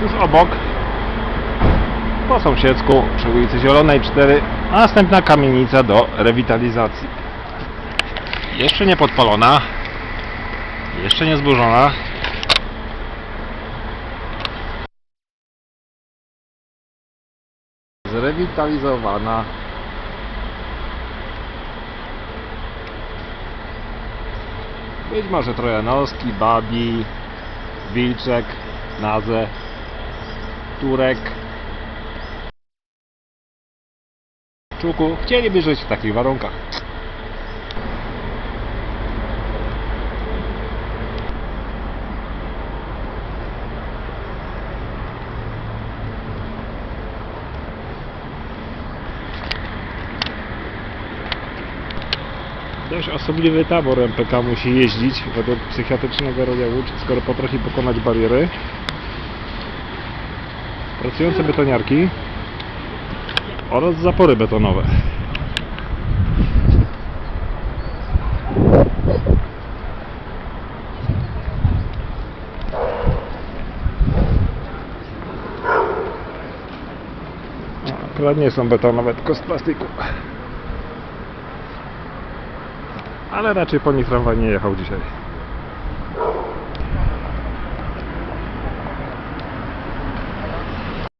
tuż obok, po sąsiedzku, przy ulicy Zielonej 4, następna kamienica do rewitalizacji. Jeszcze nie podpalona, jeszcze nie zburzona. Zrewitalizowana. Być może Trojanowski, Babi, Wilczek, Naze, Turek, Czuku chcieliby żyć w takich warunkach. Dość osobliwy tabor MPK musi jeździć według psychiatrycznego rozdziału, skoro potrafi pokonać bariery. Pracujące betoniarki oraz zapory betonowe. Akurat nie są betonowe, tylko z plastiku. Ale raczej po nich tramwaj nie jechał dzisiaj.